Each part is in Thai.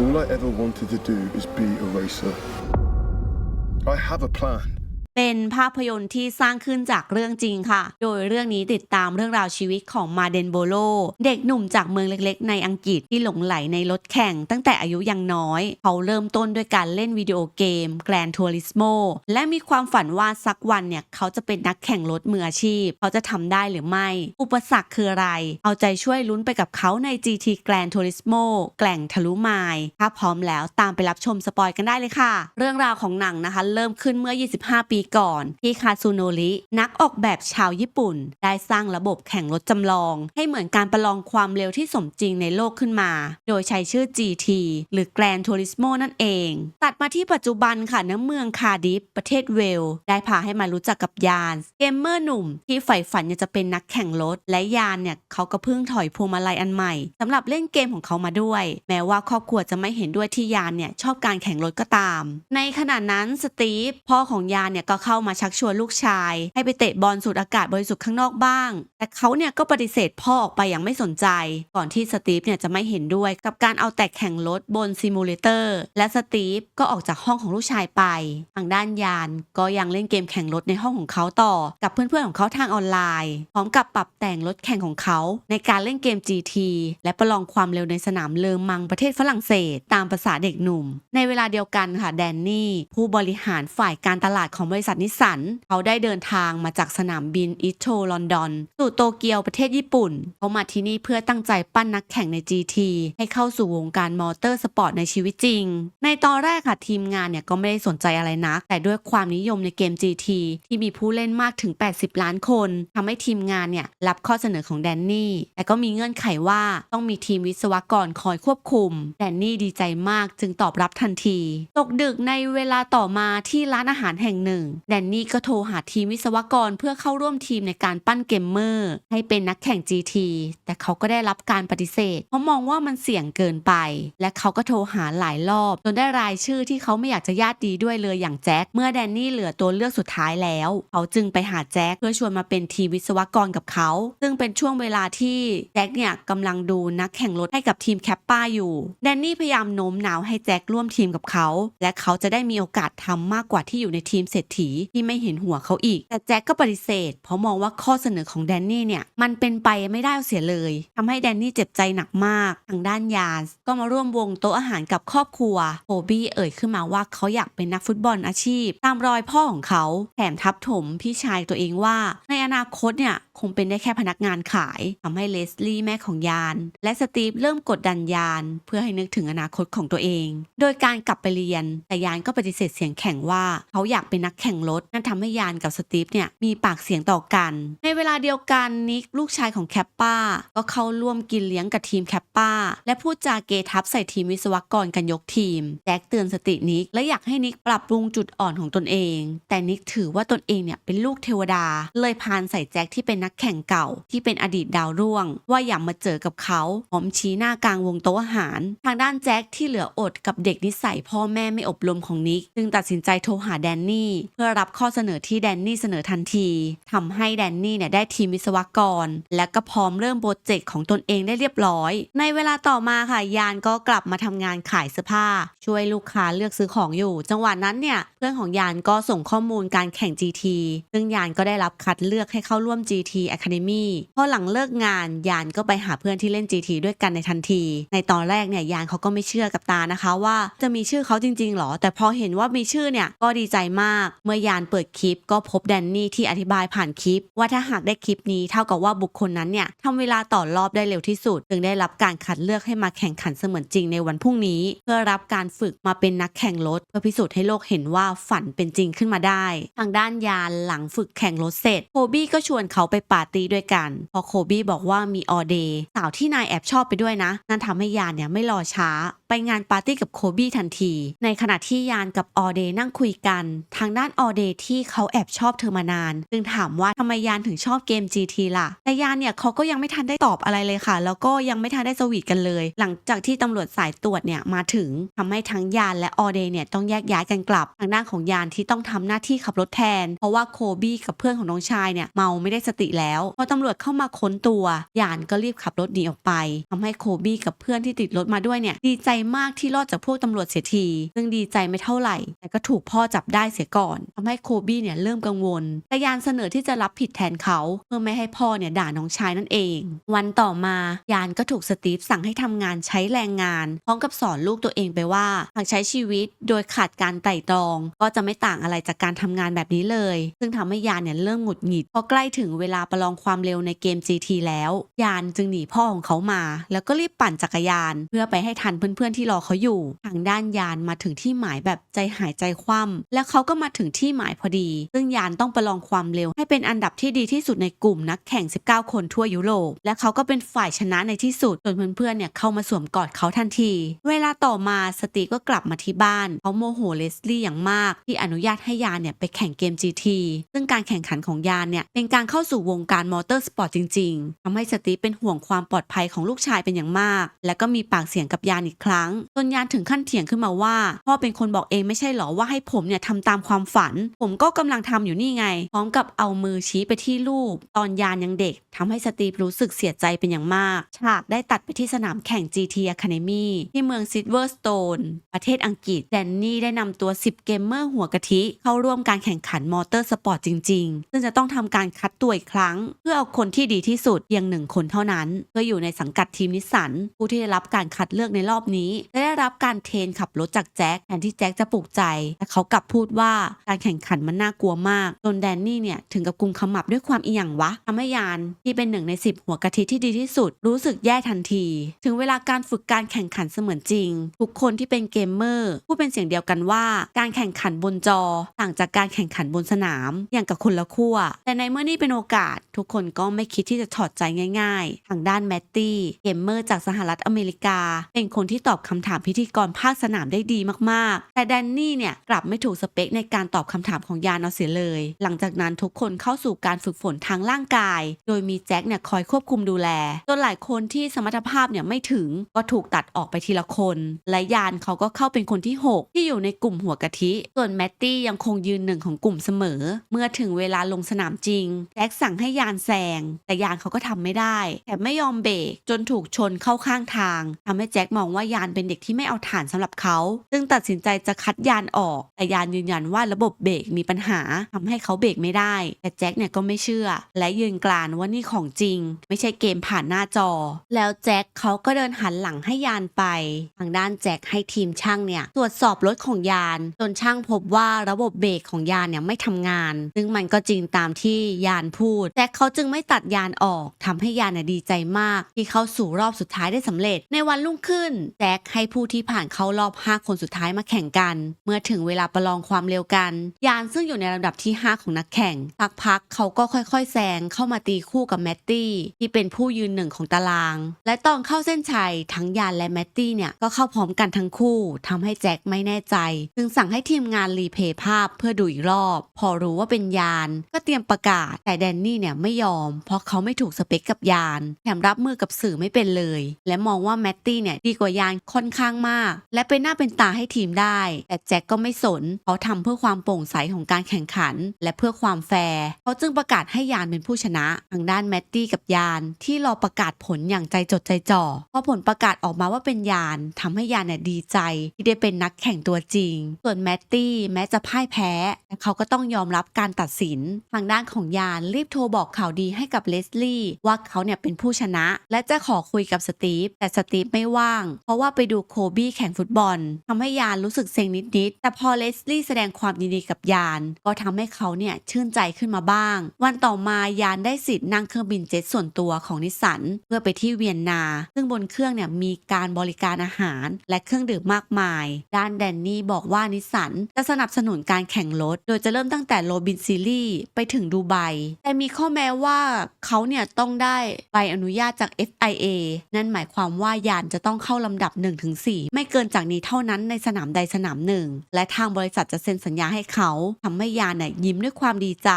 All I ever wanted to do is be a racer. I have a plan. เป็นภาพยนตร์ที่สร้างขึ้นจากเรื่องจริงค่ะ โดยเรื่องนี้ติดตามเรื่องราวชีวิตของมาเดนโบโล เด็กหนุ่มจากเมืองเล็กๆ ในอังกฤษที่หลงไหลในรถแข่งตั้งแต่อายุยังน้อย เขาเริ่มต้นด้วยการเล่นวิดีโอเกมแกรนทัวริสโมและมีความฝันว่าสักวันเนี่ย เขาจะเป็นนักแข่งรถมืออาชีพ เขาจะทำได้หรือไม่ อุปสรรคคืออะไร เอาใจช่วยลุ้นไปกับเขาใน GT Grand Turismo แกล่งทะลุไมล์ถ้าพร้อมแล้วตามไปรับชมสปอยกันได้เลยค่ะ เรื่องราวของหนังนะคะ เริ่มขึ้นเมื่อ 25 ปีก่อนที่คาซูโนรินักออกแบบชาวญี่ปุ่น ได้สร้างระบบแข่งรถจำลอง ให้เหมือนการประลองความเร็วที่สมจริงในโลกขึ้นมา โดยใช้ชื่อ GT หรือ Grand Turismo นั่นเอง ตัดมาที่ปัจจุบันค่ะณเมืองคาร์ดิฟประเทศเวล ได้พาให้มารู้จักกับยานเกมเมอร์หนุ่ม ที่ใฝ่ฝันอยากจะเป็นนักแข่งรถ และยานเนี่ยเขาก็เพิ่งถอยพวงมาลัยอันใหม่สำหรับเล่นเกมของเขามาด้วย แม้ว่าครอบครัวจะไม่เห็นด้วยที่ยานเนี่ยชอบการแข่งรถก็ตาม ในขณะนั้นสตีฟพ่อของยานเนี่ยก็เข้ามาชักชวนลูกชาย ให้ไปเตะบอลสูดอากาศบริสุทธิ์ข้างนอกบ้าง แต่เขาเนี่ยก็ปฏิเสธพ่อออกไปอย่างไม่สนใจ ก่อนที่สตีฟเนี่ยจะไม่เห็นด้วยกับการเอาแต่แข่งรถบนซิมูเลเตอร์และสตีฟก็ออกจากห้องของลูกชายไป ทางด้านยานก็ยังเล่นเกมแข่งรถในห้องของเขาต่อ กับเพื่อนๆของเขาทางออนไลน์ พร้อมกับปรับแต่งรถแข่งของเขา ในการเล่นเกม GT และประลองความเร็วในสนามเลอมังประเทศฝรั่งเศส ตามภาษาเด็กหนุ่ม ในเวลาเดียวกันค่ะแดนนี่ผู้บริหารฝ่ายการตลาดของบริษัทนิสสันเขาได้เดินทางมาจากสนามบินอิโตลอนดอนสู่โตเกียวประเทศญี่ปุ่น เขามาที่นี่เพื่อตั้งใจปั้นนักแข่งใน GT ให้เข้าสู่วงการมอเตอร์สปอร์ตในชีวิตจริง ในตอนแรกค่ะทีมงานเนี่ยก็ไม่ได้สนใจอะไรนัก แต่ด้วยความนิยมในเกม GT ที่มีผู้เล่นมากถึง 80 ล้านคนทำให้ทีมงานเนี่ยรับข้อเสนอของแดนนี่ แต่ก็มีเงื่อนไขว่าต้องมีทีมวิศวกรคอยควบคุม แดนนี่ดีใจมากจึงตอบรับทันที ตกดึกในเวลาต่อมาที่ร้านอาหารแห่งหนึ่งแดนนี่ก็โทรหาทีมวิศวกรเพื่อเข้าร่วมทีมในการปั้นเกมเมอร์ให้เป็นนักแข่ง GT แต่เขาก็ได้รับการปฏิเสธ เพราะมองว่ามันเสี่ยงเกินไป และเขาก็โทรหาหลายรอบจนได้รายชื่อที่เขาไม่อยากจะญาติดีด้วยเลยอย่างแจ็คเมื่อแดนนี่เหลือตัวเลือกสุดท้ายแล้ว เขาจึงไปหาแจ็คเพื่อชวนมาเป็นทีมวิศวกรกับเขา ซึ่งเป็นช่วงเวลาที่แจ็คเนี่ยกำลังดูนักแข่งรถให้กับทีมแคปป้าอยู่แดนนี่พยายามโน้มน้าวให้แจ็คร่วมทีมกับเขา และเขาจะได้มีโอกาสทำมากกว่าที่อยู่ในทีมเศรษถีที่ไม่เห็นหัวเขาอีก แต่แจ็คก็ปฏิเสธ เพราะมองว่าข้อเสนอของแดนนี่เนี่ยมันเป็นไปไม่ได้เสียเลยทำให้แดนนี่เจ็บใจหนักมาก ทางด้านยานก็มาร่วมวงโต๊ะอาหารกับครอบครัวโบบี้เอ่ยขึ้นมาว่าเขาอยากเป็นนักฟุตบอลอาชีพ ตามรอยพ่อของเขาแถมทับถมพี่ชายตัวเองว่า ในอนาคตเนี่ย คงเป็นได้แค่พนักงานขายทำให้เลสลี่แม่ของยาน และสตีฟเริ่มกดดันยาน เพื่อให้นึกถึงอนาคตของตัวเอง โดยการกลับไปเรียนแต่ยานก็ปฏิเสธเสียงแข็งว่าเขาอยากเป็นนักแข่งรถนั่นทำให้ยานกับสตีฟเนี่ยมีปากเสียงต่อกัน ในเวลาเดียวกันนิกลูกชายของแคปป้าก็เข้าร่วมกินเลี้ยงกับทีมแคปป้า และพูดจาเกทับใส่ทีมวิศวกรกันยกทีมแจ็คเตือนสตินิกและอยากให้นิกปรับปรุงจุดอ่อนของตนเอง แต่นิกถือว่าตนเองเนี่ยเป็นลูกเทวดา เลยพานใส่แจ็คที่เป็นนักแข่งเก่าที่เป็นอดีตดาวรุ่ง ว่าอย่ามาเจอกับเขาหอมชี้หน้ากลางวงโต๊ะอาหาร ทางด้านแจ็คที่เหลืออดกับเด็กนิสัยพ่อแม่ไม่อบรมของนิก จึงตัดสินใจโทรหาแดนนี่ เพื่อรับข้อเสนอที่แดนนี่เสนอทันทีทำให้แดนนี่เนี่ยได้ทีมวิศวกร และก็พร้อมเริ่มโปรเจกต์ของตนเองได้เรียบร้อย ในเวลาต่อมาค่ะยานก็กลับมาทำงานขายเสื้อผ้า ช่วยลูกค้าเลือกซื้อของอยู่ จังหวะนั้นเนี่ยเพื่อนของยานก็ส่งข้อมูลการแข่ง GT ซึ่งยานก็ได้รับคัดเลือกให้เข้าร่วม GT Academy พอหลังเลิกงานยานก็ไปหาเพื่อนที่เล่น GT ด้วยกันในทันที ในตอนแรกเนี่ยยานเขาก็ไม่เชื่อกับตานะคะว่าจะมีชื่อเขาจริงๆหรอ แต่พอเห็นว่ามีชื่อเนี่ยก็ดีใจมาก เมื่อยานเปิดคลิปก็พบแดนนี่ที่อธิบายผ่านคลิป ว่าถ้าหากได้คลิปนี้เท่ากับว่าบุคคลนั้นเนี่ยทำเวลาต่อรอบได้เร็วที่สุด จึงได้รับการคัดเลือกให้มาแข่งขันเสมือนจริงในวันพรุ่งนี้ เพื่อรับการฝึกมาเป็นนักแข่งรถเพื่อพิสูจน์ให้โลกเห็นว่าฝันเป็นจริงขึ้นมาได้ ทางด้านยานหลังฝึกแข่งรถเสร็จโคบี้ก็ชวนเขาไปปาร์ตี้ด้วยกัน พอโคบี้บอกว่ามีออเดย์สาวที่นายแอบชอบไปด้วยนะ นั่นทำให้ยานเนี่ยไม่รอช้า งานปาร์ตี้กับโคบี้ทันที ในขณะที่ยานกับออเดย์นั่งคุยกัน ทางด้านออเดย์ที่เขาแอบชอบเธอมานาน จึงถามว่าทำไมยานถึงชอบเกม GT ล่ะ แต่ยานเนี่ยเขาก็ยังไม่ทันได้ตอบอะไรเลยค่ะ แล้วก็ยังไม่ทันได้สวีทกันเลย หลังจากที่ตำรวจสายตรวจเนี่ยมาถึงทำให้ทั้งยานและออเดย์เนี่ยต้องแยกย้ายกันกลับ ทางด้านของยานที่ต้องทำหน้าที่ขับรถแทน เพราะว่าโคบี้กับเพื่อนของน้องชายเนี่ยเมาไม่ได้สติแล้ว พอตำรวจเข้ามาค้นตัวยานก็รีบขับรถหนีออกไปทำให้โคบี้กับเพื่อนที่ติดรถมาด้วยเนี่ยดีใจมากที่รอดจากพวกตำรวจเสียทีซึ่งดีใจไม่เท่าไหร่ แต่ก็ถูกพ่อจับได้เสียก่อนทำให้โคบี้เนี่ยเริ่มกังวลแต่ยานเสนอที่จะรับผิดแทนเขา เพื่อไม่ให้พ่อเนี่ยด่าน้องชายนั่นเอง วันต่อมายานก็ถูกสตีฟสั่งให้ทำงานใช้แรงงาน พร้อมกับสอนลูกตัวเองไปว่าหากใช้ชีวิตโดยขาดการไต่ตรอง ก็จะไม่ต่างอะไรจากการทำงานแบบนี้เลย ซึ่งทำให้ยานเนี่ยเริ่มหงุดหงิดพอใกล้ถึงเวลาประลองความเร็วในเกม GT แล้ว ยานจึงหนีพ่อของเขามา แล้วก็รีบปั่นจักรยาน เพื่อไปให้ทันเพื่อนๆที่รอเขาอยู่ ทางด้านยานมาถึงที่หมายแบบใจหายใจคว่ำแล้วเขาก็มาถึงที่หมายพอดี ซึ่งยานต้องประลองความเร็ว ให้เป็นอันดับที่ดีที่สุดในกลุ่มนักแข่ง 19 คนทั่วยุโรปและเขาก็เป็นฝ่ายชนะในที่สุดจนเพื่อนๆเนี่ยเข้ามาสวมกอดเขาทันที เวลาต่อมาสตีก็กลับมาที่บ้านเขาโมโหเลสลี่อย่างมาก ที่อนุญาตให้ยานเนี่ยไปแข่งเกม GT ซึ่งการแข่งขันของยานเนี่ยเป็นการเข้าสู่วงการมอเตอร์สปอร์ตจริง ๆทำให้สตีเป็นห่วงความปลอดภัยของลูกชายเป็นอย่างมาก และก็มีปากเสียงกับยานอีกครั้งจนยานถึงขั้นเถียงขึ้นมาว่า พ่อเป็นคนบอกเองไม่ใช่หรอว่าให้ผมเนี่ยทำตามความฝัน ผมก็กำลังทำอยู่นี่ไง พร้อมกับเอามือชี้ไปที่รูป ตอนยานยังเด็กทำให้สตีฟรู้สึกเสียใจเป็นอย่างมาก ฉากได้ตัดไปที่สนามแข่ง GT Academy ที่เมืองซิดเวอร์สโตนประเทศอังกฤษแดนนี่ได้นำตัว 10 เกมเมอร์หัวกะทิ เข้าร่วมการแข่งขันมอเตอร์สปอร์ตจริง ๆ ซึ่งจะต้องทำการคัดตัวอีกครั้ง เพื่อเอาคนที่ดีที่สุดเพียงหนึ่งคนเท่านั้น เพื่ออยู่ในสังกัดทีมนิสสันผู้ที่ได้รับการคัดเลือกในรอบนี้จะได้รับการเทรนขับรถจากแจ็คแทนที่แจ็คจะปลุกใจ แต่เขากลับพูดว่าการแข่งขันมันน่ากลัวมากจนแดนนี่เนี่ยถึงกับกุมขมับด้วยความอีหยังวะทำให้ยานที่เป็นหนึ่งใน 10 หัวกะทิที่ดีที่สุด รู้สึกแย่ทันที ถึงเวลาการฝึกการแข่งขันเสมือนจริง ทุกคนที่เป็นเกมเมอร์พูดเป็นเสียงเดียวกันว่า การแข่งขันบนจอ ต่างจากการแข่งขันบนสนาม อย่างกับคนละขั้วแต่ในเมื่อนี่เป็นโอกาส ทุกคนก็ไม่คิดที่จะถอดใจง่าย ๆ ทางด้านแมตตี้เกมเมอร์จากสหรัฐอเมริกา เป็นคนที่ตอบอบคำถามพิธีกรภาคสนามได้ดีมากๆ แต่แดนนี่เนี่ยกลับไม่ถูกสเปคในการตอบคำถามของยานเอาเสียเลย หลังจากนั้นทุกคนเข้าสู่การฝึกฝนทางร่างกาย โดยมีแจ็คเนี่ยคอยควบคุมดูแลจนหลายคนที่สมรรถภาพเนี่ยไม่ถึงก็ถูกตัดออกไปทีละคน และยานเขาก็เข้าเป็นคนที่ 6 ที่อยู่ในกลุ่มหัวกะทิ ส่วนแมตตี้ยังคงยืนหนึ่งของกลุ่มเสมอ เมื่อถึงเวลาลงสนามจริงแจ็คสั่งให้ยานแซงแต่ยานเขาก็ทำไม่ได้แถมไม่ยอมเบรกจนถูกชนเข้าข้างทางทำให้แจ็คมองว่ายานเป็นเด็กที่ไม่เอาฐานสำหรับเขาซึ่งตัดสินใจจะคัดยานออก แต่ยานยืนยันว่าระบบเบรกมีปัญหาทำให้เขาเบรกไม่ได้ แต่แจ็คเนี่ยก็ไม่เชื่อ และยืนกรานว่านี่ของจริง ไม่ใช่เกมผ่านหน้าจอ แล้วแจ็คเขาก็เดินหันหลังให้ยานไป ทางด้านแจ็คให้ทีมช่างเนี่ยตรวจสอบรถของยานจนช่างพบว่าระบบเบรกของยานเนี่ยไม่ทำงาน ซึ่งมันก็จริงตามที่ยานพูดแจ็คเขาจึงไม่ตัดยานออกทำให้ยานเนี่ยดีใจมาก ที่เข้าสู่รอบสุดท้ายได้สำเร็จในวันรุ่งขึ้นแจ็คให้ผู้ที่ผ่านเข้ารอบ 5 คนสุดท้ายมาแข่งกัน เมื่อถึงเวลาประลองความเร็วกัน ยานซึ่งอยู่ในลำดับที่ 5 ของนักแข่งสักพักเขาก็ค่อยๆ แซงเข้ามาตีคู่กับแมตตี้ที่เป็นผู้ยืนหนึ่งของตาราง และตอนเข้าเส้นชัยทั้งยานและแมตตี้เนี่ยก็เข้าพร้อมกันทั้งคู่ทำให้แจ็คไม่แน่ใจ จึงสั่งให้ทีมงานรีเพย์ภาพเพื่อดูอีกรอบ พอรู้ว่าเป็นยาน ก็เตรียมประกาศ แต่แดนนี่เนี่ยไม่ยอม เพราะเขาไม่ถูกสเปคกับยาน แถมรับมือกับสื่อไม่เป็นเลย และมองว่าแมตตี้เนี่ยดีกว่ายานค่อนข้างมาก และเป็นหน้าเป็นตาให้ทีมได้ แต่แจ็คก็ไม่สนเขาทำเพื่อความโปร่งใสของการแข่งขัน และเพื่อความแฟร์เขาจึงประกาศให้ยานเป็นผู้ชนะ ทางด้านแมตตี้กับยาน ที่รอประกาศผลอย่างใจจดใจจ่อพอผลประกาศออกมาว่าเป็นยานทำให้ยานเนี่ยดีใจ ที่ได้เป็นนักแข่งตัวจริง ส่วนแมตตี้แม้จะพ่ายแพ้แต่เขาก็ต้องยอมรับการตัดสิน ทางด้านของยานรีบโทรบอกข่าวดีให้กับเลสลี่ว่าเขาเนี่ยเป็นผู้ชนะ และจะขอคุยกับสตีฟแต่สตีฟไม่ว่าง เพราะว่าไปดูโคบี้แข่งฟุตบอลทำให้ยานรู้สึกเซ็งนิดๆแต่พอเลสลี่แสดงความยินดีกับยาน ก็ทำให้เขาเนี่ยชื่นใจขึ้นมาบ้าง วันต่อมายานได้สิทธิ์นั่งเครื่องบินเจ็ตส่วนตัวของนิสสันเพื่อไปที่เวียนนา ซึ่งบนเครื่องเนี่ยมีการบริการอาหาร และเครื่องดื่มมากมาย ด้านแดนนี่บอกว่านิสสันจะสนับสนุนการแข่งรถ โดยจะเริ่มตั้งแต่โรบินซีรีส์ไปถึงดูไบ แต่มีข้อแม้ว่าเขาเนี่ยต้องได้ใบอนุญาตจาก FIA นั่นหมายความว่ายานจะต้องเข้าลำดับ1-4 ไม่เกินจากนี้เท่านั้นในสนามใดสนามหนึ่ง และทางบริษัทจะเซ็นสัญญาให้เขาทำให้ยานเนี่ยยิ้มด้วยความดีใจ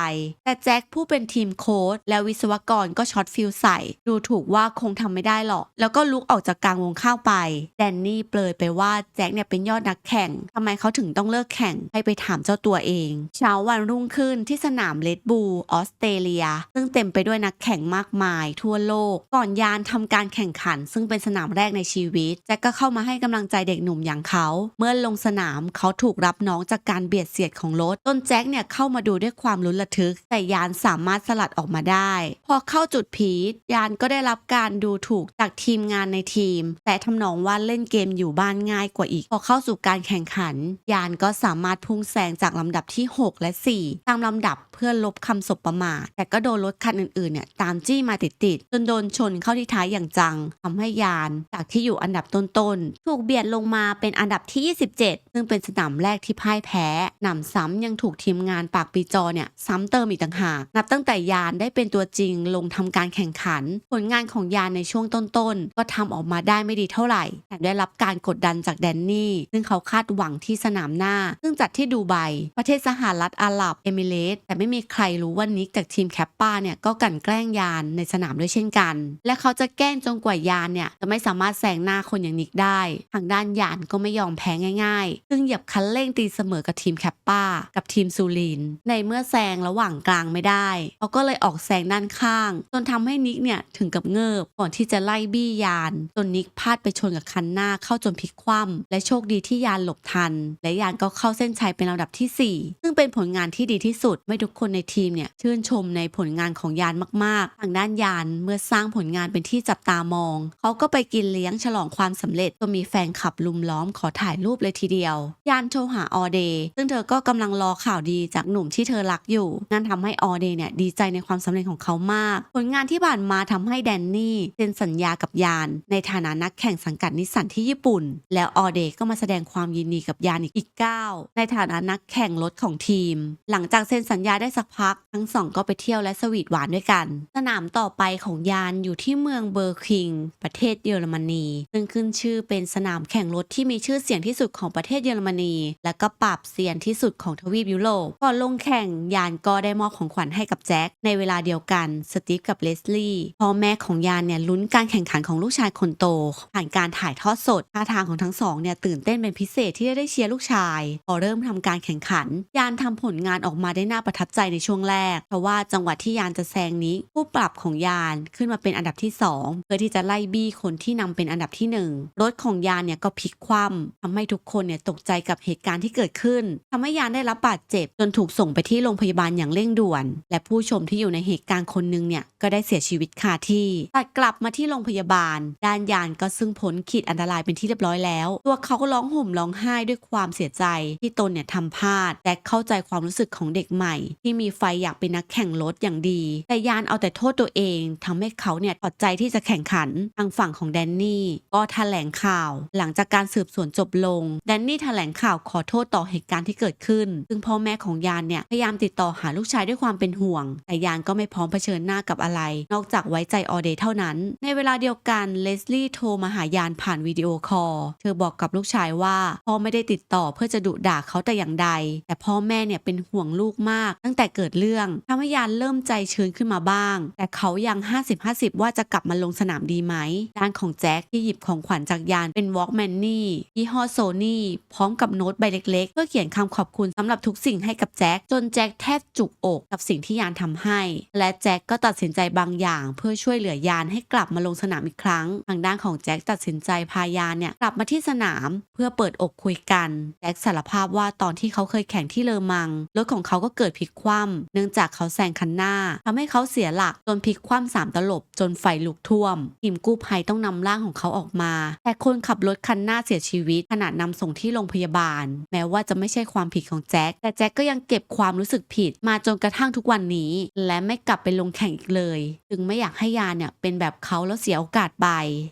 แต่แจ็คผู้เป็นทีมโค้ชและวิศวกรก็ช็อตฟิลใส่ ดูถูกว่าคงทำไม่ได้หรอก แล้วก็ลุกออกจากกลางวงข้าวไป แดนนี่เปลยไปว่าแจ็คเนี่ยเป็นยอดนักแข่งทำไมเขาถึงต้องเลิกแข่งให้ไปถามเจ้าตัวเอง เช้าวันรุ่งขึ้นที่สนามเลดบูลออสเตรเลีย ซึ่งเต็มไปด้วยนักแข่งมากมาย ทั่วโลก ก่อนยานทำการแข่งขัน ซึ่งเป็นสนามแรกในชีวิตแจ็คก็เข้ามาให้กำลังใจเด็กหนุ่มอย่างเขา เมื่อลงสนามเขาถูกรับน้องจากการเบียดเสียดของรถต้นแจ็คเนี่ยเข้ามาดูด้วยความลุ้นระทึก แต่ยานสามารถสลัดออกมาได้ พอเข้าจุดพีชยานก็ได้รับการดูถูกจากทีมงานในทีม แต่ทำนองว่าเล่นเกมอยู่บ้านง่ายกว่าอีก พอเข้าสู่การแข่งขัน ยานก็สามารถพุ่งแซงจากลำดับที่ 6 และ 4 ตามลำดับเพื่อลบคำสบประมาทแต่ก็โดนรถคันอื่นๆเนี่ยตามจี้มาติดๆจนโดนชนเข้าที่ท้ายอย่างจังทำให้ยานจากที่อยู่อันดับต้นๆถูกเบียดลงมาเป็นอันดับที่ 27 ซึ่งเป็นสนามแรกที่พ่ายแพ้หนำซ้ำยังถูกทีมงานปากปีจอเนี่ยซ้ำเติมอีกต่างหากนับตั้งแต่ยานได้เป็นตัวจริงลงทำการแข่งขัน ผลงานของยานในช่วงต้นๆ ก็ทำออกมาได้ไม่ดีเท่าไหร่แถมได้รับการกดดันจากแดนนี่ ซึ่งเขาคาดหวังที่สนามหน้า ซึ่งจัดที่ดูไบประเทศสหรัฐอาหรับเอมิเรตส์แต่ไม่มีใครรู้ว่านิกจากทีมแคปป้าเนี่ยก็กลั่นแกล้งยานในสนามด้วยเช่นกัน และเขาจะแกล้งจนกว่ายานเนี่ยจะไม่สามารถแซงหน้าคนอย่างนิกได้ ทางด้านยานก็ไม่ยอมแพ้ง่าย ๆ ซึ่งเหยียบคันเร่งตีเสมอกับทีมแคปป้า กับทีมซูริน ในเมื่อแซงระหว่างกลางไม่ได้เขาก็เลยออกแซงด้านข้าง จนทำให้นิกเนี่ยถึงกับเงิบก่อนที่จะไล่บี้ยาน จนนิกพลาดไปชนกับคันหน้าเข้าจนพลิกคว่ำและโชคดีที่ยานหลบทัน และยานก็เข้าเส้นชัยเป็นลำดับที่ 4 ซึ่งเป็นผลงานที่ดีที่สุด ไม่ทุกคนในทีมเนี่ยชื่นชมในผลงานของยานมากๆ ทางด้านยานเมื่อสร้างผลงานเป็นที่จับตามอง เขาก็ไปกินเลี้ยงฉลองความสำเร็จจนมีแฟนขับลุมล้อมขอถ่ายรูปเลยทีเดียว ยานโทรหาออเดย์ซึ่งเธอก็กำลังรอข่าวดีจากหนุ่มที่เธอรักอยู่นั่นทำให้ออเดย์เนี่ยดีใจในความสำเร็จของเขามาก ผลงานที่ผ่านมาทำให้แดนนี่เซ็นสัญญากับยานในฐานะนักแข่งสังกัดนิสสันที่ญี่ปุ่น แล้วออเดย์ก็มาแสดงความยินดีกับยานอีกก้าวในฐานะนักแข่งรถของทีม หลังจากเซ็นสัญญาได้สักพัก ทั้งสองก็ไปเที่ยวและสวีทหวานด้วยกัน สนามต่อไปของยานอยู่ที่เมืองเบอร์คิง ประเทศเยอรมนีซึ่งขึ้นชื่อื่อเป็นสนามแข่งรถที่มีชื่อเสียงที่สุดของประเทศเยอรมนี และก็ปราบเซียนที่สุดของทวีปยุโรปก่อนลงแข่งยานก็ได้มอบของขวัญให้กับแจ็คในเวลาเดียวกันสตีฟกับเลสลี่พ่อแม่ของยานเนี่ยลุ้นการแข่งขันของลูกชายคนโต ผ่านการถ่ายทอดสดท่าทางของทั้งสองเนี่ยตื่นเต้นเป็นพิเศษที่ได้เชียร์ลูกชาย พอเริ่มทำการแข่งขัน ยานทำผลงานออกมาได้น่าประทับใจในช่วงแรก เพราะว่าจังหวะที่ยานจะแซงนี้ ผู้ปรับของยานขึ้นมาเป็นอันดับที่ 2 เพื่อที่จะไล่บี้คนที่นำเป็นอันดับที่ 1รถของยานเนี่ยก็พลิกคว่ำทำให้ทุกคนเนี่ยตกใจกับเหตุการณ์ที่เกิดขึ้นทำให้ยานได้รับบาดเจ็บ จนถูกส่งไปที่โรงพยาบาลอย่างเร่งด่วน และผู้ชมที่อยู่ในเหตุการณ์คนหนึงเนี่ยก็ได้เสียชีวิตคาที่ตัดกลับมาที่โรงพยาบาล ด้านยานก็ซึ่งพ้นขีดอันตรายเป็นที่เรียบร้อยแล้ว ตัวเขาก็ร้องห่มร้องไห้ด้วยความเสียใจที่ตนเนี่ยทำพลาดและเข้าใจความรู้สึกของเด็กใหม่ ที่มีไฟอยากเป็นนักแข่งรถอย่างดี แต่ยานเอาแต่โทษตัวเองทำให้เขาเนี่ยอดใจที่จะแข่งขันทางฝั่งของแดนนี่ก็แถลงข่าว หลังจากการสืบสวนจบลง แดนนี่แถลงข่าวขอโทษต่อเหตุการณ์ที่เกิดขึ้น ซึ่งพ่อแม่ของยานเนี่ยพยายามติดต่อหาลูกชายด้วยความเป็นห่วง แต่ยานก็ไม่พร้อมเผชิญหน้ากับอะไร นอกจากไว้ใจออเดย์เท่านั้น ในเวลาเดียวกันเลสลี่โทรมาหายานผ่านวิดีโอคอล เธอบอกกับลูกชายว่าพ่อไม่ได้ติดต่อเพื่อจะดุด่าเขาแต่อย่างใด แต่พ่อแม่เนี่ยเป็นห่วงลูกมาก ตั้งแต่เกิดเรื่องทำให้ยานเริ่มใจชื้นขึ้นมาบ้าง แต่เขายัง 50-50 ว่าจะกลับมาลงสนามดีไหมด้านของแจ็คที่หยิบของขวัญจากยานเป็นวอล์กแมนนี่ยี่ห้อโซนี่พร้อมกับโน้ตใบเล็กๆ เพื่อเขียนคำขอบคุณสำหรับทุกสิ่งให้กับแจ็คจนแจ็คแทบจุกอกกับสิ่งที่ยานทำให้ และแจ็คก็ตัดสินใจบางอย่าง เพื่อช่วยเหลือยานให้กลับมาลงสนามอีกครั้ง ทางด้านของแจ็คตัดสินใจพายานเนี่ยกลับมาที่สนามเพื่อเปิดอกคุยกันแจ็คสารภาพว่าตอนที่เขาเคยแข่งที่เลอมังรถของเขาก็เกิดพลิกคว่ำเนื่องจากเขาแซงคันหน้าทำให้เขาเสียหลักจนพลิกคว่ำสามตลบจนไฟลุกท่วมทีมกู้ภัยต้องนำร่างของเขาออกมาแต่คนขับรถคันหน้าเสียชีวิตขณะนำส่งที่โรงพยาบาล แม้ว่าจะไม่ใช่ความผิดของแจ็คแต่แจ็คก็ยังเก็บความรู้สึกผิดมาจนกระทั่งทุกวันนี้ และไม่กลับไปลงแข่งอีกเลย จึงไม่อยากให้ยานเนี่ยเป็นแบบเขาแล้วเสียโอกาสไป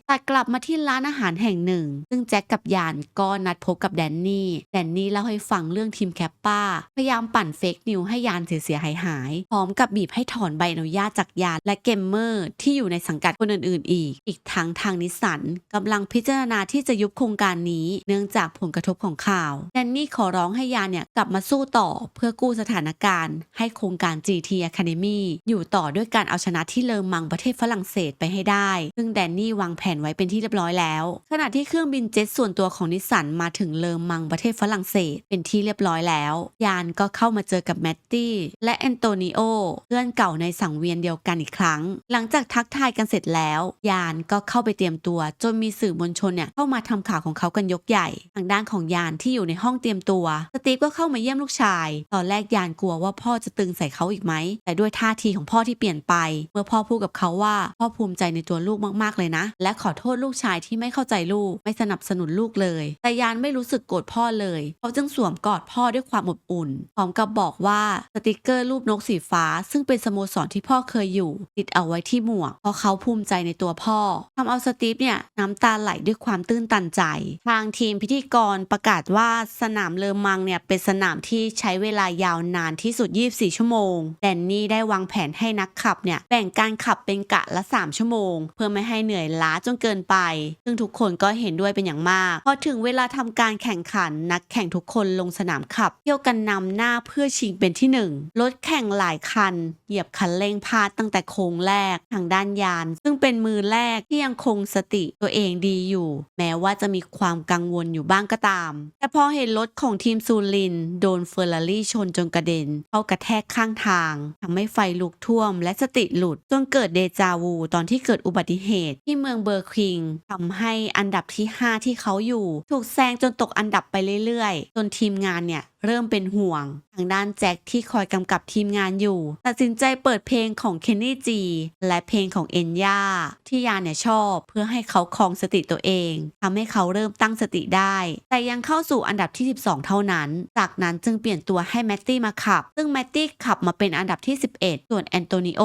แต่กลับมาที่ร้านอาหารแห่งหนึ่ง ซึ่งแจ็คกับยานก็นัดพบกับแดนนี่แดนนี่เล่าให้ฟังเรื่องทีมแคปป้า พยายามปั่นเฟกนิวให้ยานเสียหายหายๆพร้อมกับบีบให้ถอนใบอนุญาตจากยานและเกมเมอร์ที่อยู่ในสังกัดคนอื่นๆ อีก อีกทั้งทางนิสสันกำลังพิจารณาที่จะยุบโครงการนี้ เนื่องจากผลกระทบของข่าวแดนนี่ขอร้องให้ยานเนี่ยกลับมาสู้ต่อเพื่อกู้สถานการณ์ ให้โครงการ GT Academy อยู่ต่อด้วยการเอาชนะที่เลอมังประเทศฝรั่งเศสไปให้ได้ ซึ่งแดนนี่วางแผนไว้เป็นที่เรียบร้อยแล้ว ขณะที่เครื่องบินเจ็ตส่วนตัวของนิสสันมาถึงเลอมังประเทศฝรั่งเศสเป็นที่เรียบร้อยแล้ว ยานก็เข้ามาเจอกับแมตตี้และแอนโตนิโอเพื่อนเก่าในสังเวียนเดียวกันอีกครั้ง หลังจากทักทายกันเสร็จแล้ว ยานก็เข้าไปเตรียมตัวจนมีสื่อมวลวลชนเนี่ยเข้ามาทำข่าวของเขากันยกใหญ่ ทางด้านของยานที่อยู่ในห้องเตรียมตัว สตีฟก็เข้ามาเยี่ยมลูกชาย ตอนแรกยานกลัวว่าพ่อจะตึงใส่เขาอีกไหม แต่ด้วยท่าทีของพ่อที่เปลี่ยนไป เมื่อพ่อพูดกับเขาว่าพ่อภูมิใจในตัวลูกมากๆเลยนะ และขอโทษลูกชายที่ไม่เข้าใจลูกไม่สนับสนุนลูกเลย แต่ยานไม่รู้สึกโกรธพ่อเลยเขาจึงสวมกอดพ่อด้วยความอบอุ่นพร้อมกับบอกว่าสติกเกอร์รูปนกสีฟ้า ซึ่งเป็นสโมสรที่พ่อเคยอยู่ ติดเอาไว้ที่หมวกเพราะเขาภูมิใจในตัวพ่อทำเอาสตีฟเนี่ยน้ำตาไหลด้วยความตื้นตันใจ ทางทีมพิธีกรประกาศว่าสนามเลอมังเนี่ยเป็นสนามที่ใช้เวลายาวนานที่สุด 24 ชั่วโมง แดนนี่ได้วางแผนให้นักขับเนี่ยแบ่งการขับเป็นกะละ 3 ชั่วโมง เพื่อไม่ให้เหนื่อยล้าจนเกินไป ซึ่งทุกคนก็เห็นด้วยเป็นอย่างมาก พอถึงเวลาทำการแข่งขันนักแข่งทุกคนลงสนามขับเที่ยวกันนำหน้าเพื่อชิงเป็นที่หนึ่งรถแข่งหลายคัน เหยียบคันเร่งพลาดตั้งแต่โค้งแรกทางด้านยาน ซึ่งเป็นมือแรกที่ยังคงสติตัวเองดีอยู่ แม้ว่าจะมีความกังวลอยู่บ้างก็ตาม แต่พอเห็นรถของทีมซูริน โดนเฟอร์รารี่ชนจนกระเด็น เข้ากระแทกข้างทางทำให้ไฟลุกท่วมและสติหลุดจนเกิดเดจาวูตอนที่เกิดอุบัติเหตุ ที่เมืองเบอร์คิงทำให้อันดับที่ 5 ที่เขาอยู่ ถูกแซงจนตกอันดับไปเรื่อยๆ จนทีมงานเนี่ยเริ่มเป็นห่วง ทางด้านแจ็คที่คอยกำกับทีมงานอยู่ ตัดสินใจเปิดเพลงของเคนนี่จีและเพลงของเอ็นย่าที่ยานเนี่ยชอบ เพื่อให้เขาครองสติตัวเองทำให้เขาเริ่มตั้งสติได้ แต่ยังเข้าสู่อันดับที่ 12 เท่านั้น จากนั้นจึงเปลี่ยนตัวให้แมตตี้มาขับ ซึ่งแมตตี้ขับมาเป็นอันดับที่ 11 ส่วนแอนโตนิโอ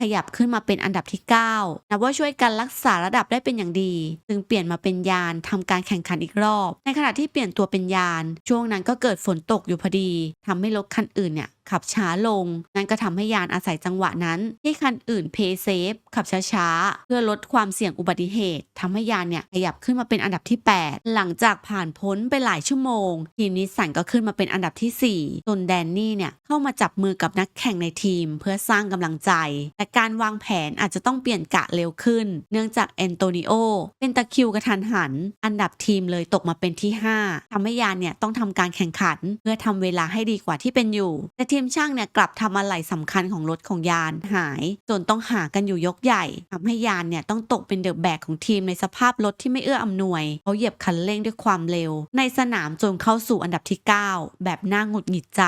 ขยับขึ้นมาเป็นอันดับที่ 9 นับว่าช่วยกันรักษาระดับได้เป็นอย่างดี จึงเปลี่ยนมาเป็นยานทำการแข่งขันอีกรอบ ในขณะที่เปลี่ยนตัวเป็นยาน ช่วงนั้นก็เกิดฝนตกอยู่พอดีทำให้รถคันอื่นเนี่ย ขับช้าลง นั่นก็ทำให้ยานอาศัยจังหวะนั้นที่คันอื่นเพย์เซฟขับช้าๆ เพื่อลดความเสี่ยงอุบัติเหตุทำให้ยานเนี่ยขยับขึ้นมาเป็นอันดับที่ 8 หลังจากผ่านพ้นไปหลายชั่วโมง ทีมนิสสันก็ขึ้นมาเป็นอันดับที่ 4 จนแดนนี่เนี่ยเข้ามาจับมือกับนักแข่งในทีม เพื่อสร้างกำลังใจ แต่การวางแผนอาจจะต้องเปลี่ยนกะเร็วขึ้น เนื่องจากแอนโตนิโอเป็นตะคิวกระทันหัน อันดับทีมเลยตกมาเป็นที่ 5ทำให้ยานเนี่ยต้องทำการแข่งขัน เพื่อทำเวลาให้ดีกว่าที่เป็นอยู่แต่ทีมช่างเนี่ยกลับทำอะไหล่สำคัญของรถของยานหาย จนต้องหากันอยู่ยกใหญ่ทำให้ยานเนี่ยต้องตกเป็นเดอะแบกของทีมในสภาพรถที่ไม่เอื้ออำนวย เขาเหยียบคันเร่งด้วยความเร็ว ในสนามจนเข้าสู่อันดับที่ 9 แบบน่าหงุดหงิดใจ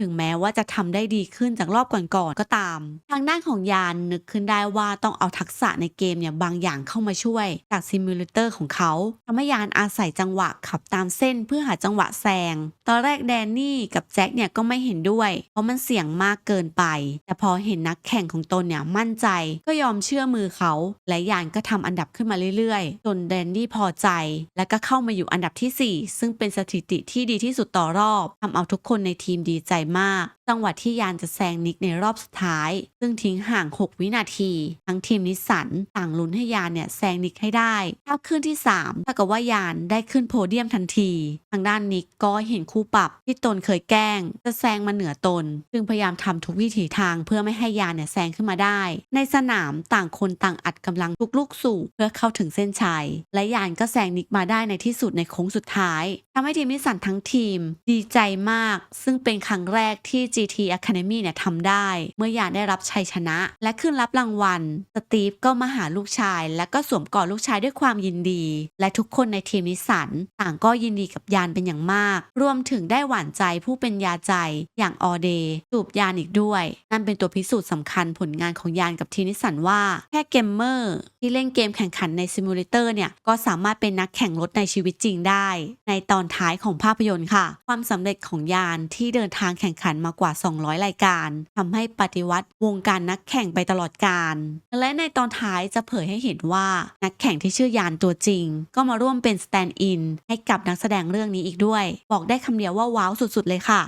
ถึงแม้ว่าจะทำได้ดีขึ้นจากรอบก่อนๆก็ตาม ทางด้านของยานนึกขึ้นได้ว่าต้องเอาทักษะในเกมเนี่ยบางอย่างเข้ามาช่วย จากซิมูเลเตอร์ของเขาทำให้ยานอาศัยจังหวะขับตามเส้นเพื่อหาจังหวะแซง ตอนแรกแดนนี่กับแจ็คเนี่ยก็ไม่เห็นด้วยเพราะมันเสี่ยงมากเกินไป แต่พอเห็นนักแข่งของตนเนี่ยมั่นใจก็ยอมเชื่อมือเขา และยานก็ทำอันดับขึ้นมาเรื่อยๆ จนแดนนี่พอใจ และก็เข้ามาอยู่อันดับทีสี่ 4 ซึ่งเป็นสถิติที่ดีที่สุดต่อรอบทำเอาทุกคนในทีมดีใจมาก จังหวะที่ยานจะแซงนิกในรอบสุดท้าย ซึ่งทิ้งห่าง 6 วินาที ทั้งทีมนิสสันต่างลุ้นให้ยานเนี่ยแซงนิกให้ได้ถ้าขึ้นที่3ถ้ากับว่ายานได้ขึ้นโพเดียมทันที ทางด้านนิกก็เห็นคู่ปรับที่ตนเคยแกล้ง จะแซงมาเหนือตน จึงพยายามทำทุกวิถีทางเพื่อไม่ให้ยานเนี่ยแซงขึ้นมาได้ ในสนามต่างคนต่างอัดกำลังทุกลูกสู่เพื่อเข้าถึงเส้นชัย และยานก็แซงนิกมาได้ในที่สุดในโค้งสุดท้ายำให้ทีมนิสสันทั้งทีม ดีใจมาก ซึ่งเป็นครั้งแรกที่ GT Academy เนี่ยทำได้ เมื่อยานได้รับชัยชนะ และขึ้นรับรางวัล สตีฟก็มาหาลูกชาย และก็สวมกอดลูกชายด้วยความยินดี และทุกคนในทีมนิสสันต่างก็ยินดีกับยานเป็นอย่างมาก รวมถึงได้หวานใจผู้เป็นยาใจอย่างออเดย์จูบยานอีกด้วย นั่นเป็นตัวพิสูจน์สำคัญผลงานของยานกับทีมนิสสันว่าแค่เกมเมอร์ที่เล่นเกมแข่งขันในซิมูเลเตอร์เนี่ยก็สามารถเป็นนักแข่งรถในชีวิตจริงได้ ในตอนท้ายของภาพยนตร์ค่ะ ความสำเร็จของยานที่เดินทางแข่งขันมากว่า 200 รายการทำให้ปฏิวัติวงการนักแข่งไปตลอดการ และในตอนท้ายจะเผยให้เห็นว่านักแข่งที่ชื่อยานตัวจริง ก็มาร่วมเป็นสแตนด์อินให้กับนักแสดงเรื่องนี้อีกด้วย บอกได้คำเดียวว่าว้าวสุดๆเลยค่ะ